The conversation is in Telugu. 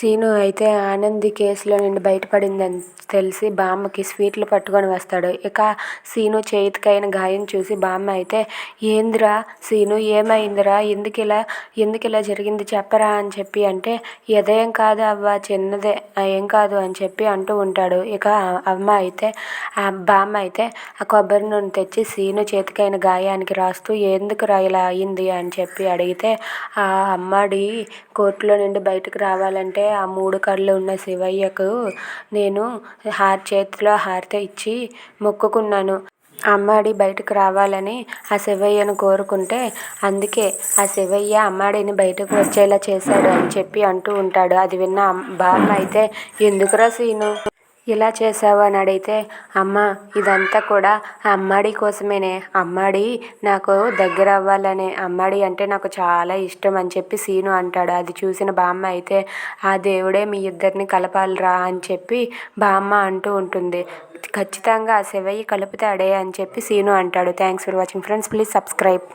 సీను అయితే ఆనంది కేసులో నుండి బయటపడిందని తెలిసి బామ్మకి స్వీట్లు పట్టుకొని వస్తాడు. ఇక సీను చేతికైన గాయం చూసి బామ్మ అయితే ఏందిరా సీను ఏమైందిరా? ఎందుకు ఇలా ఎందుకు ఇలా జరిగింది? చెప్పరా అని చెప్పి అంటే ఎదేం కాదు అవ్వ చిన్నదే ఏం కాదు అని చెప్పి అంటూ ఉంటాడు. ఇక అమ్మ అయితే ఆ బామ్మ అయితే ఆ కొబ్బరి నూనె తెచ్చి సీను చేతికైన గాయానికి రాస్తూ ఎందుకురా ఇలా అయింది అని చెప్పి అడిగితే ఆ అమ్మాడి కోర్టులో నుండి బయటకు రావాలంటే ఆ మూడు కళ్ళు ఉన్న శివయ్యకు నేను హార్ చేతిలో హారతి ఇచ్చి మొక్కుకున్నాను. అమ్మాడి బయటకు రావాలని ఆ శివయ్యను కోరుకుంటే అందుకే ఆ శివయ్య అమ్మాడిని బయటకు వచ్చేలా చేశాడు అని చెప్పి అంటూ ఉంటాడు. అది విన్న బామ్మ అయితే ఎందుకురా సీను? ఇలా చేసావు అని అడిగితే అమ్మ ఇదంతా కూడా ఆ అమ్మాడి కోసమేనే. అమ్మాడి నాకు దగ్గర అవ్వాలనే. అమ్మాడి అంటే నాకు చాలా ఇష్టం అని చెప్పి సీను అంటాడు. అది చూసిన బామ్మ అయితే ఆ దేవుడే మీ ఇద్దరిని కలపాలిరా అని చెప్పి బామ్మ అంటూ ఉంటుంది. ఖచ్చితంగా ఆ శివయ్య కలుపుతాడే అని చెప్పి సీను అంటాడు. Thanks for watching friends please subscribe